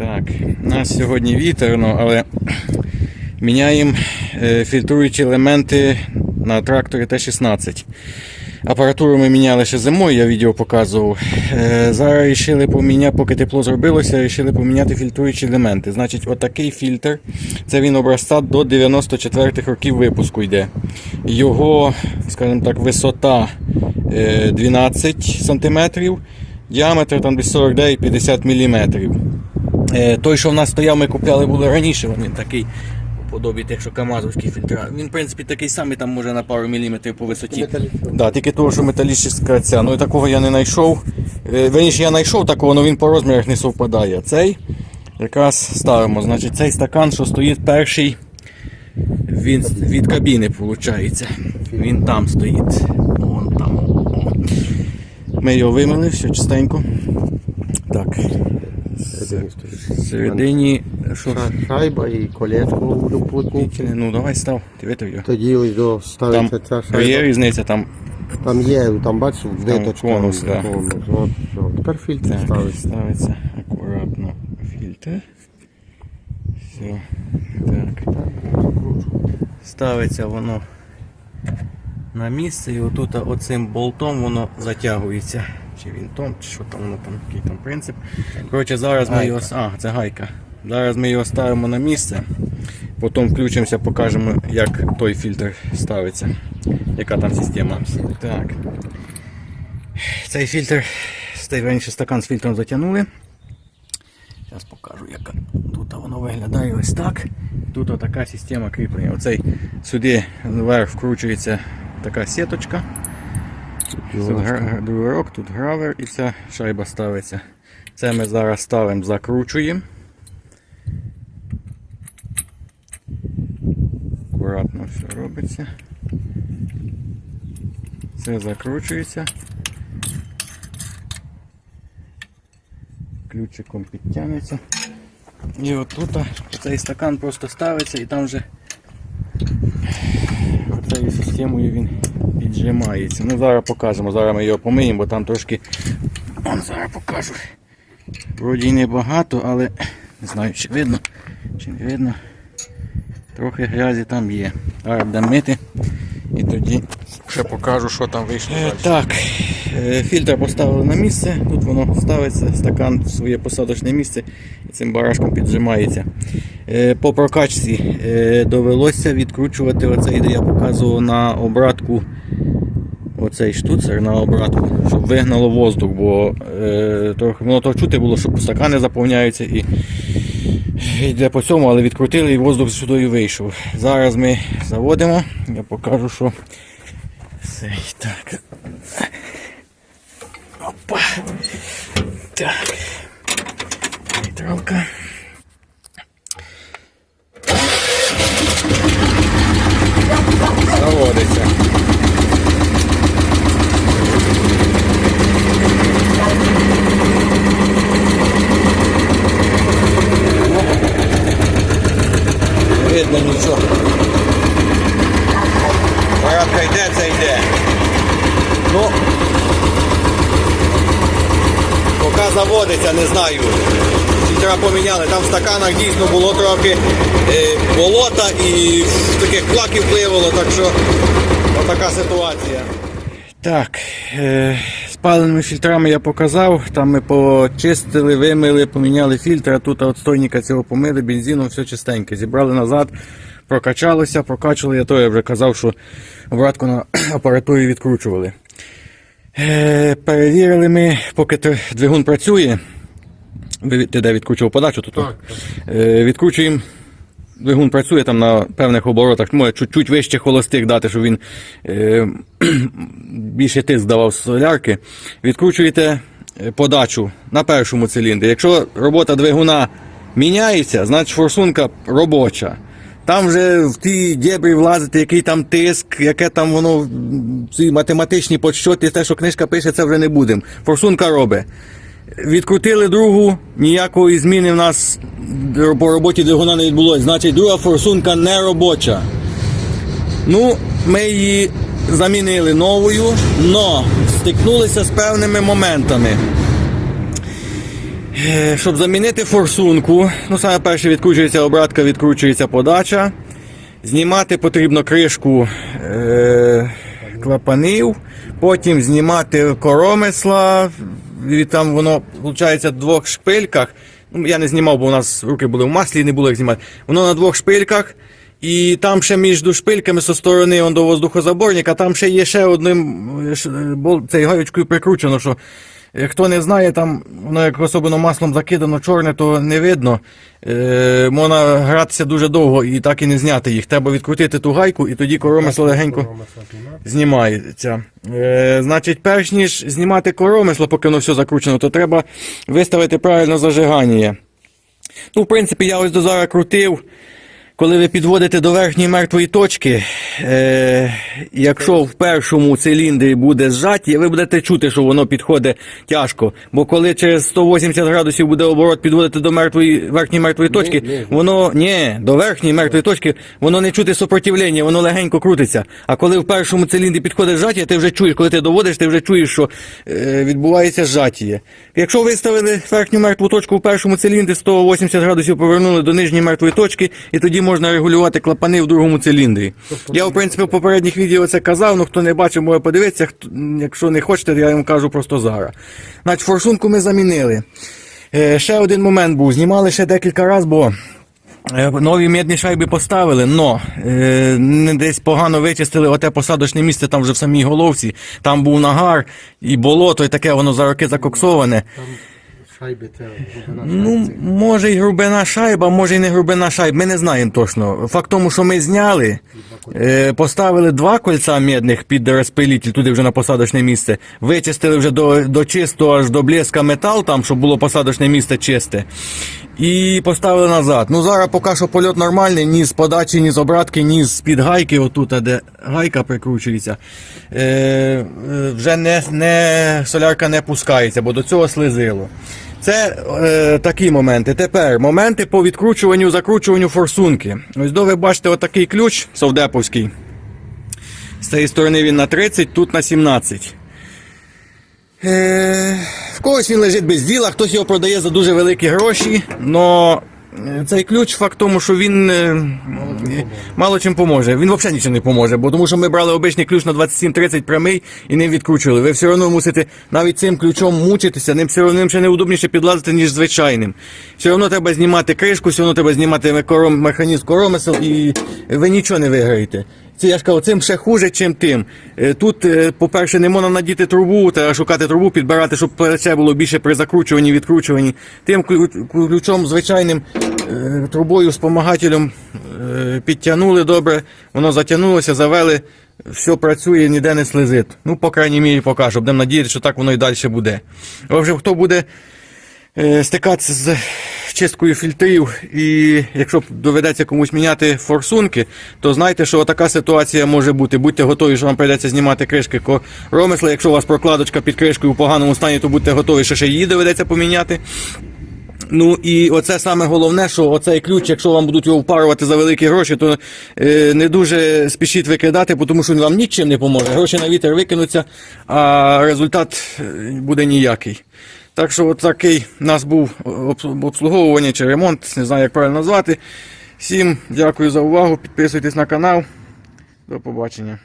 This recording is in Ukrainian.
Так, у нас сьогодні вітерно, але міняємо е, фільтруючі елементи на тракторі Т-16. Апаратуру ми міняли ще зимою, я відео показував. Е, зараз вирішили поміняти, поки тепло зробилося, вирішили поміняти фільтруючі елементи. Значить, отакий фільтр, це він образця до 94-х років випуску йде. Його, скажімо так, висота е, 12 см, діаметр там десь 49-50 мм. Е, Той, що в нас стояв, ми купляли були раніше, він такий подобі тих, що Камазовські фільтра. Він, в принципі, такий самий, там може на пару міліметрів по висоті. Да, тільки того, що металічна ця. Ну і такого я не знайшов. Е, Верніше, я знайшов такого, але він по розмірах не совпадає. Цей якраз ставимо. Значить, цей стакан, що стоїть перший, він від кабіни, виходить. Він там стоїть. Вон там. Ми його вимили, все чистенько. Так. Всередині, що Шайба і колечко уплотнітельне. Ну давай став, ти витав його. Тоді ось до ставиться ця є шайба. різниця, там Там є, там бачиш, виточка. конус, да. конус. От. Тепер фільтр так, ставиться. ставиться акуратно фільтр. Все. Так. Ставиться воно на місце і отут оцим болтом воно затягується. Чи вінтом, чи що там воно там, який там принцип. Коротше, зараз ми його. А, це гайка. Зараз ми його ставимо на місце. Потім включимося, покажемо, як той фільтр ставиться. Яка там система. Так. Цей фільтр, цей раніше стакан з фільтром затягнули. Зараз покажу, як тут воно виглядає ось так. Тут така система кріплення. Оцей сюди вверх вкручується така сіточка. Тут гра- тут гравер і ця шайба ставиться. Це ми зараз ставимо, закручуємо. Акуратно все робиться. Це закручується. Ключиком підтягнеться. І отут цей стакан просто ставиться і там вже цією системою він піджимається. Ну зараз покажемо, зараз ми його помиємо, бо там трошки. Вон зараз покажу. Вроді й небагато, але не знаю чи видно, чи не видно. Трохи грязі там є. Зараз будемо мити і тоді ще покажу, що там вийшло. так, е, фільтр поставили на місце, тут воно ставиться, стакан в своє посадочне місце і цим барашком піджимається. Е, По прокачці е, довелося відкручувати оцей, де я показував на обратку. Оцей штуцер на обратку, щоб вигнало воздух, бо е, трохи воно то чути було, що стакани заповняються і йде по цьому, але відкрутили і воздух сюди вийшов. Зараз ми заводимо, я покажу, що все так. Опа. Так. Нейтралка. Порядка йде, це йде. Ну, поки заводиться, не знаю. Фільтра поміняли. Там в стаканах дійсно було трохи е, болота і таких плаків пливало, так що отака ситуація. Так, е, спаленими фільтрами я показав. Там ми почистили, вимили, поміняли фільтр, а тут отстойника цього помили, бензином, все чистеньке. Зібрали назад, прокачалося, прокачували, я то я вже казав, що обратку на апаратурі відкручували. Е, перевірили ми, поки двигун працює. Ви- Ти де відкручував подачу тут? Так, Е, відкручуємо. Двигун працює там на певних оборотах, може чуть-чуть вище холостих дати, щоб він е, більше тиск давав з солярки. Відкручуєте е, подачу на першому циліндрі. Якщо робота двигуна міняється, значить форсунка робоча. Там вже в ті дєбрі влазити, який там тиск, яке там воно, ці математичні подсчоти, те, що книжка пише, це вже не будемо. Форсунка робить. Відкрутили другу, ніякої зміни в нас по роботі двигуна не відбулося. Значить, друга форсунка не робоча. Ну, ми її замінили новою, але стикнулися з певними моментами. Е, Щоб замінити форсунку, ну саме перше відкручується обратка, відкручується подача. Знімати потрібно кришку е, клапанів, потім знімати коромисла. І там воно виходить в двох шпильках. Ну, я не знімав, бо у нас руки були в маслі і не було як знімати. Воно на двох шпильках. І там ще між шпильками зі сторони он, до воздухозаборника, там ще є ще одним е, е, цей гаючкою прикручено, що хто не знає, там воно як особливо маслом закидано чорне, то не видно. Е, можна гратися дуже довго і так і не зняти їх. Треба відкрутити ту гайку і тоді коромисло легенько знімається. Е, значить, перш ніж знімати коромисло, поки воно все закручено, то треба виставити правильно зажигання. Ну, в принципі, я ось до зараз крутив. Коли ви підводите до верхньої мертвої точки, е, якщо в першому циліндрі буде зжаття, ви будете чути, що воно підходить тяжко. Бо коли через 180 градусів буде оборот підводити до мертвої, верхньої мертвої точки, ні. воно ні, до верхньої мертвої точки, воно не чути супротивлення, воно легенько крутиться. А коли в першому циліндрі підходить зжаття, ти вже чуєш, коли ти доводиш, ти вже чуєш, що е, відбувається зжаття. Якщо виставили верхню мертву точку в першому циліндрі, 180 градусів повернули до нижньої мертвої точки, і тоді можна регулювати клапани в другому циліндрі. Я, в принципі, в попередніх відео це казав, ну хто не бачив, може подивитися. Якщо не хочете, я вам кажу просто зараз. Значить, форсунку ми замінили. Е, ще один момент був. Знімали ще декілька разів, бо. Е, Нові мідні шайби поставили, е, не десь погано вичистили оте посадочне місце там вже в самій головці. Там був нагар і болото, і таке воно за роки закоксоване. Шайби це глибина Ну, може й грубина шайба, може й не грубина шайб, ми не знаємо точно. Факт тому, що ми зняли, е, поставили два кольця медних під розпилитель туди вже на посадочне місце. Вичистили вже до, до чистого аж до блеска метал, там, щоб було посадочне місце чисте. І поставили назад. Ну зараз поки що польот нормальний, ні з подачі, ні з обратки, ні з під гайки, отут, де гайка прикручується. Е, е, вже не, не, солярка не пускається, бо до цього слизило. Це е, такі моменти. Тепер моменти по відкручуванню, закручуванню форсунки. Ось до ви бачите отакий ключ совдеповський. З цієї сторони він на 30, тут на 17. Е, в когось він лежить без діла, хтось його продає за дуже великі гроші, але цей ключ факт тому, що він е, мало чим поможе. Він взагалі нічим не поможе, бо тому що ми брали обичний ключ на 27-30 прямий і не відкручували. Ви все одно мусите навіть цим ключом мучитися, ним все одно ще неудобніше підлазити, ніж звичайним. Все одно треба знімати кришку, все одно треба знімати механізм коромисел і ви нічого не виграєте. Це я ж кажу, цим ще хуже, чим тим. Е, Тут, е, по-перше, не можна надіти трубу, треба шукати трубу, підбирати, щоб плече було більше при закручуванні, відкручуванні. Тим ключом звичайним е, трубою, спомагателем підтягнули добре, воно затягнулося, завели, все працює, ніде не слизить. Ну, по крайній мірі, поки. Будемо надіятися, що так воно і далі буде. А вже хто буде стикатися з чисткою фільтрів, і якщо доведеться комусь міняти форсунки, то знайте, що така ситуація може бути. Будьте готові, що вам прийдеться знімати кришки коромисла. Якщо у вас прокладочка під кришкою у поганому стані, то будьте готові, що ще її доведеться поміняти. Ну і оце саме головне, що оцей ключ, якщо вам будуть його впарувати за великі гроші, то е, не дуже спішіть викидати, тому що він вам нічим не поможе. Гроші на вітер викинуться, а результат е, буде ніякий. Так що от такий у нас був обслуговування чи ремонт, не знаю, як правильно назвати. Всім дякую за увагу. Підписуйтесь на канал. До побачення.